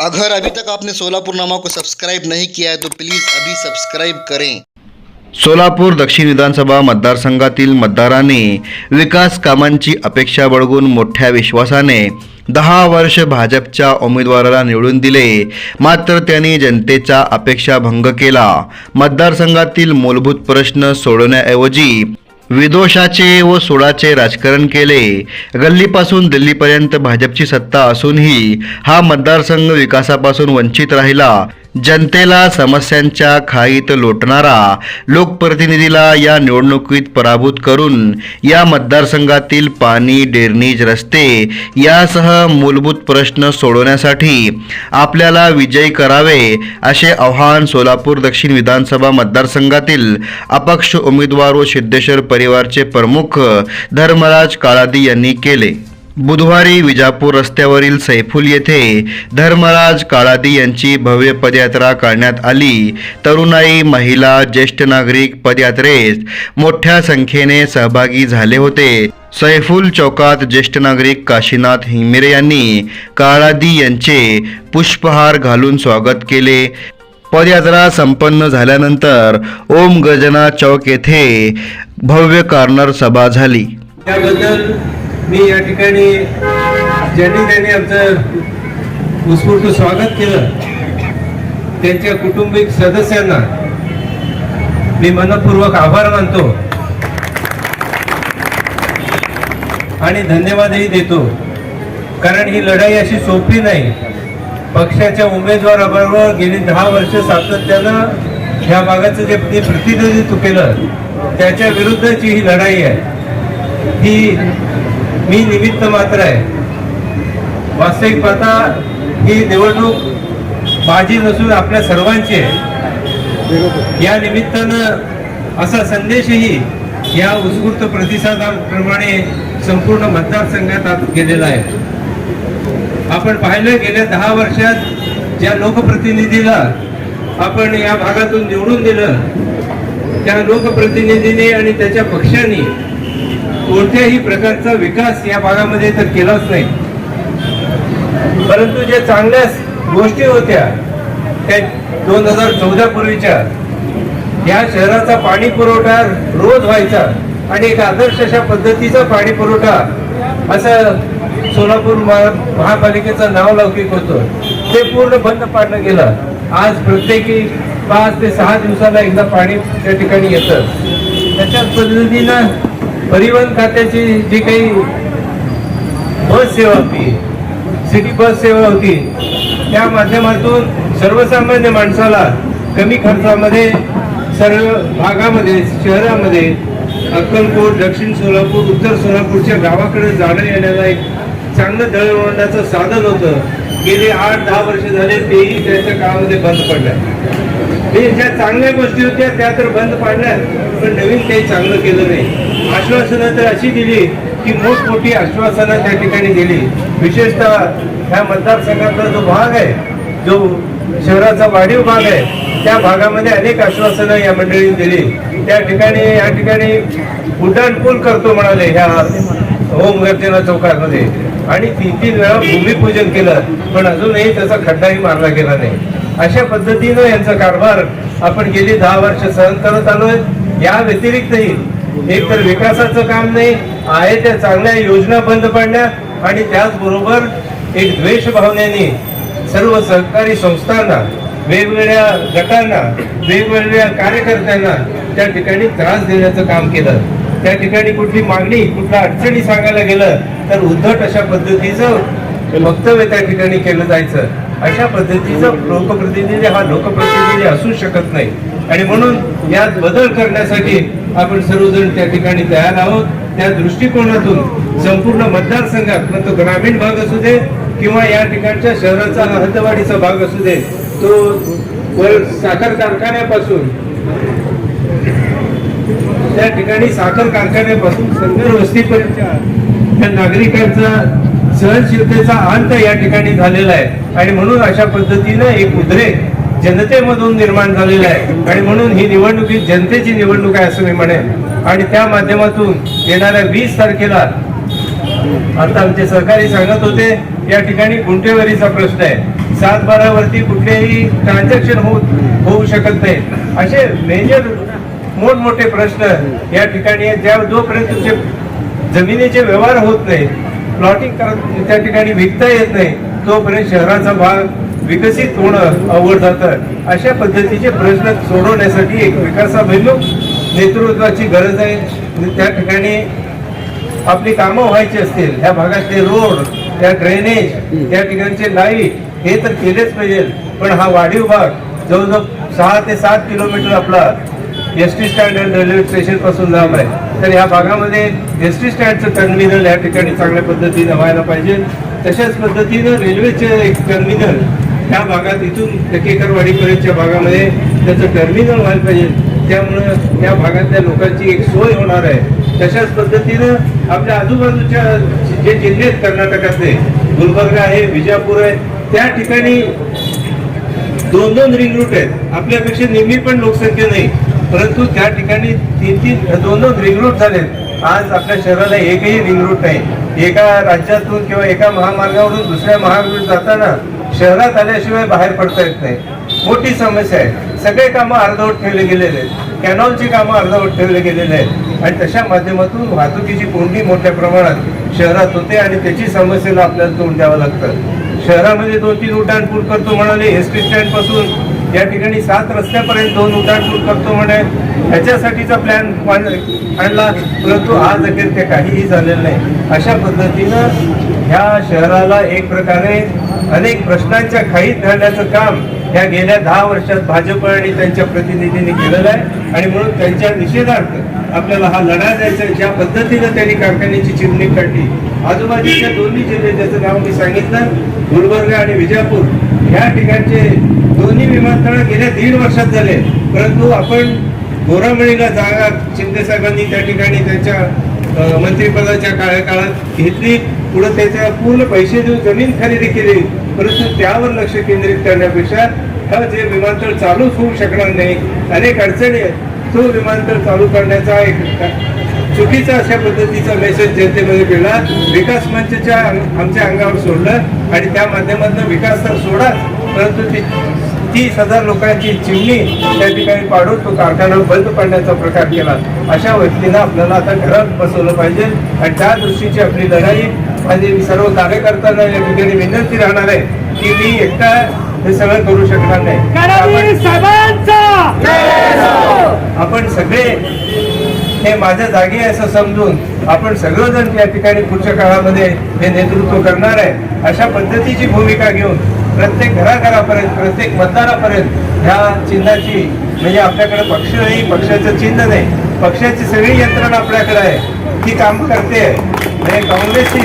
अगर अभी तक आपने सोलापुर नामा को सब्सक्राइब नहीं किया है तो प्लीज़ अभी सब्सक्राइब करें। सोलापूर दक्षिण विधानसभा मतदारसंघातील मतदारांनी विकास कामांची अपेक्षा बाळगून मोठ्या विश्वासाने दहा वर्ष भाजपच्या उमेदवाराला निवडून दिले. मात्र त्यांनी जनतेचा अपेक्षा भंग केला. मतदारसंघातील मूलभूत प्रश्न सोडवण्याऐवजी विदोषाचे व सोडाचे राजकारण केले. गल्लीपासून दिल्लीपर्यंत भाजपची सत्ता असूनही हा मतदारसंघ विकासापासून वंचित राहिला. जनतेला समस्यांच्या खाईत लोटणारा लोकप्रतिनिधीला या निवडणुकीत पराभूत करून या मतदारसंघातील पाणी ड्रेनेज रस्ते यासह मूलभूत प्रश्न सोडवण्यासाठी आपल्याला विजयी करावे असे आवाहन सोलापूर दक्षिण विधानसभा मतदारसंघातील अपक्ष उमेदवार व सिद्धेश्वर परिवारचे प्रमुख धर्मराज काळादी यांनी केले. बुधवारी विजापूर रस्त्यावरील सैफुल येथे धर्मराज काळादी यांची भव्य पदयात्रा काढण्यात आली. तरुणाई महिला ज्येष्ठ नागरिक पदयात्रेत मोठ्या संख्येने सहभागी झाले होते. सैफुल चौकात ज्येष्ठ नागरिक काशीनाथ हिंगमिरे यांनी काळादी यांचे पुष्पहार घालून स्वागत केले. पदयात्रा संपन्न झाल्यानंतर ओम गजना चौक येथे भव्य कॉर्नर सभा झाली. त्याबद्दल मी या ठिकाणी ज्यांनी त्यांनी आमचं उत्स्फूर्त स्वागत केलं त्यांच्या कुटुंबिक सदस्यांना मी मनपूर्वक आभार मानतो आणि धन्यवादही देतो. कारण ही लढाई अशी सोपी नाही. पक्षाच्या उमेदवाराबरोबर गेली दहा वर्ष सातत्यानं ह्या भागाचं जे प्रतिनिधित्व केलं त्याच्या विरुद्धची ही लढाई आहे. ही मी निमित्त मात्र आहे. वास्तविक पाहता ही निवडणूक माझी नसून आपल्या सर्वांची आहे. या निमित्तानं असा संदेशही या उत्स्फूर्त प्रतिसादाप्रमाणे संपूर्ण मतदारसंघात आत गेलेला आहे. आपण पाहिलं गेल्या दहा वर्षात ज्या लोकप्रतिनिधीला आपण या भागातून निवडून दिलं त्या लोकप्रतिनिधीने आणि त्याच्या पक्षाने कोणत्याही प्रकारचा विकास या भागामध्ये तर केलाच नाही. परंतु ज्या चांगल्या गोष्टी होत्या त्या दोन हजार चौदा पूर्वीच्या या शहराचा पाणी पुरवठा रोज व्हायचा आणि एक आदर्श अशा पद्धतीचा पाणी पुरवठा असं सोलापूर महा- महापालिकेचं नाव लौकिक होतं. ते पूर्ण बंद पाडलं गेलं. आज प्रत्येकी पाच ते सहा दिवसाला एकदा पाणी त्या ठिकाणी येतं. त्याच्याच पद्धतीनं परिवहन खात्याची जी काही बस सेवा होती सिटी बस सेवा होती त्या माध्यमातून सर्वसामान्य माणसाला कमी खर्चामध्ये सर्व भागामध्ये शहरामध्ये अक्कलकोट दक्षिण सोलापूर उत्तर सोलापूरच्या गावाकडे जाणं येण्याला एक चांगलं दळणवळणाचं साधन होतं. गेले आठ दहा वर्ष झाले तेही त्याच्या काळामध्ये बंद पडलं. हे ज्या चांगल्या गोष्टी होत्या त्या तर बंद पाडल्या पण नवीन काही चांगलं केलं नाही. आश्वासनं तर अशी दिली की मोठमोठी आश्वासनं त्या ठिकाणी दिली. विशेषतः ह्या मतदारसंघातला जो भाग आहे जो शहराचा वाढीव भाग आहे त्या भागामध्ये अनेक आश्वासनं या मंडळीने दिली. त्या ठिकाणी या ठिकाणी उड्डाणपूल करतो म्हणाले ह्या ओम गर्जना चौकामध्ये. आणि तीन तीन वेळा भूमिपूजन केलं पण अजूनही त्याचा खड्डाही मारला गेला नाही. अशा पद्धतीनं यांचा कारभार आपण गेली दहा वर्ष सहन करत आलोय. या व्यतिरिक्तही एक तर विकासाचं काम नाही आहे त्या चांगल्या योजना बंद पडल्या आणि त्याचबरोबर एक द्वेष भावनेने सर्व सहकारी संस्थांना वेगवेगळ्या गटांना वेगवेगळ्या कार्यकर्त्यांना त्या ठिकाणी त्रास देण्याचं काम केलं. त्या ठिकाणी कुठली मागणी कुठल्या अडचणी सांगायला गेलं तर उद्धट अशा पद्धतीचं वक्तव्य त्या ठिकाणी केलं जायचं. अशा पद्धतीचं लोकप्रतिनिधी हा लोकप्रतिनिधी असू शकत नाही. आणि म्हणून यात बदल करण्यासाठी आपण सर्वजण त्या ठिकाणी तयार आहोत. त्या दृष्टिकोनातून संपूर्ण मतदारसंघात मग तो ग्रामीण भाग असू दे किंवा या ठिकाणच्या शहराचा हद्दवाडीचा भाग असू दे तो साखर कारखान्यापासून त्या ठिकाणी साखर कारखान्यापासून संगर वस्तीपर्यंत त्या नागरिकांचा सहनशीलतेचा अंत या ठिकाणी झालेला आहे. आणि म्हणून अशा पद्धतीनं एक उद्रेक जनतेमधून निर्माण झालेलं आहे. आणि म्हणून ही निवडणूक ही जनतेची निवडणूक आहे असं मी म्हणेन. आणि त्या माध्यमातून येणाऱ्या वीस तारखेला आता आमचे सहकारी सांगत होते या ठिकाणी गुंठेवारीचा प्रश्न आहे. सात बारावरती कुठलेही ट्रान्झॅक्शन होऊ होऊ शकत नाही. असे मेजर मोठमोठे प्रश्न या ठिकाणी आहेत. ज्या जोपर्यंत तुमचे जमिनीचे व्यवहार होत नाही प्लॉटिंग करत त्या ठिकाणी विकता येत नाही तोपर्यंत शहराचा भाग विकसित होणं अवघड जातं. अशा पद्धतीचे प्रश्न सोडवण्यासाठी एक विकासाभिमुख नेतृत्वाची गरज आहे. त्या ठिकाणी आपली कामं व्हायची असतील ह्या भागातले रोड त्या ड्रेनेज त्या ठिकाणचे लाइट हे तर केलेच पाहिजे. पण हा वाढीव भाग जवळजवळ सहा ते सात किलोमीटर आपला एस टी स्टँड आणि रेल्वे स्टेशनपासून लांब आहे. तर ह्या भागामध्ये एस टी स्टँडचं टर्मिनल या ठिकाणी चांगल्या पद्धतीनं व्हायला पाहिजे. तशाच पद्धतीनं रेल्वेचे एक टर्मिनल ह्या भागात इथून टकेकरवाडीपर्यंतच्या भागामध्ये त्याचं टर्मिनल व्हायला पाहिजे. त्यामुळं या भागातल्या लोकांची एक सोय होणार आहे. तशाच पद्धतीनं आपल्या आजूबाजूच्या जे जिल्हे आहेत कर्नाटकातले गुलबर्गा आहे विजापूर आहे त्या ठिकाणी दोन दोन रिंग रूट आहेत. आपल्यापेक्षा नेहमी पण लोकसंख्या नाही. परंतु त्या ठिकाणी तीन तीन दोन दोन रिंग रूट झालेत. आज आपल्या शहराला एकही रिंग रूट नाही. एका राज्यातून किंवा एका महामार्गावरून दुसऱ्या महामार्गावर जाताना शहरात आल्याशिवाय बाहेर पडता येत नाही. मोठी समस्या आहे. सगळे कामं अर्धवट ठेवले गेलेले आहेत. कॅनॉलची कामं अर्धवट ठेवले गेलेले आहेत. आणि तशा माध्यमातून वाहतुकीची कोंडी मोठ्या प्रमाणात शहरात होते आणि त्याची समस्येला आपल्याला तोंड द्यावं लागतं. शहरामध्ये दोन तीन उड्डाणपूर करतो म्हणाले एस टी स्टँडपासून. या ठिकाणी सात रस्त्यापर्यंत दोन उड्डाणपूर करतो म्हणे. ह्याच्यासाठीचा प्लॅन आणला. परंतु आज अखेर ते काहीही झालेलं नाही. अशा पद्धतीनं ह्या शहराला एक प्रकारे अनेक प्रश्नांच्या खाईत घालण्याचं काम ह्या गेल्या दहा वर्षात भाजप आणि त्यांच्या प्रतिनिधींनी केलेलं आहे. आणि म्हणून त्यांच्या निषेधार्थ आपल्याला हा लढा द्यायचा आहे. ज्या पद्धतीनं त्यांनी कारखान्याची चिमणी काढली आजूबाजूच्या दोन्ही जिल्हे ज्याचं नाव मी सांगितलं गुलबर्गा आणि विजापूर ह्या ठिकाणचे दोन्ही विमानतळ गेल्या दीड वर्षात झाले. परंतु आपण गोरामळीला जागा शिंदे त्या ठिकाणी त्यांच्या मंत्रिपदाच्या कार्यकाळात घेतली. पुढे त्याच्या पूर्ण पैसे देऊन जमीन खरेदी केली. परंतु त्यावर लक्ष केंद्रित करण्यापेक्षा हा जे विमानतळ चालूच होऊ शकणार नाही अनेक अडचणी आहेत. तो विमानतळ चालू करण्याचा एक चुकीचा अशा पद्धतीचा मेसेज जनतेमध्ये गेला. विकास मंचच्या आमच्या अंगावर सोडलं आणि त्या माध्यमातून विकास तर सोडाच. परंतु ती तीस हजार लोकांची चिमणी त्या ठिकाणी पाडून तो कारखाना बंद पडण्याचा प्रकार केला. अशा व्यक्तींना आपल्याला आता घरात बसवलं पाहिजे. आणि त्या दृष्टीची आपली लढाई. म्हणजे सर्व कार्यकर्त्यांना या ठिकाणी विनंती राहणार आहे की मी एकटा हे सगळं करू शकणार नाही. आपण सगळे हे माझ्या जागी आहे असं समजून आपण सगळेजण या ठिकाणी पुढच्या काळामध्ये हे नेतृत्व करणार आहे. अशा पद्धतीची भूमिका घेऊन प्रत्येक घराघरापर्यंत प्रत्येक मतदारापर्यंत ह्या चिन्हाची म्हणजे आपल्याकडे पक्ष नाही पक्षाचं चिन्ह नाही. पक्षाची सगळी यंत्रणा आपल्याकडे आहे. ती काम करते म्हणजे काँग्रेसची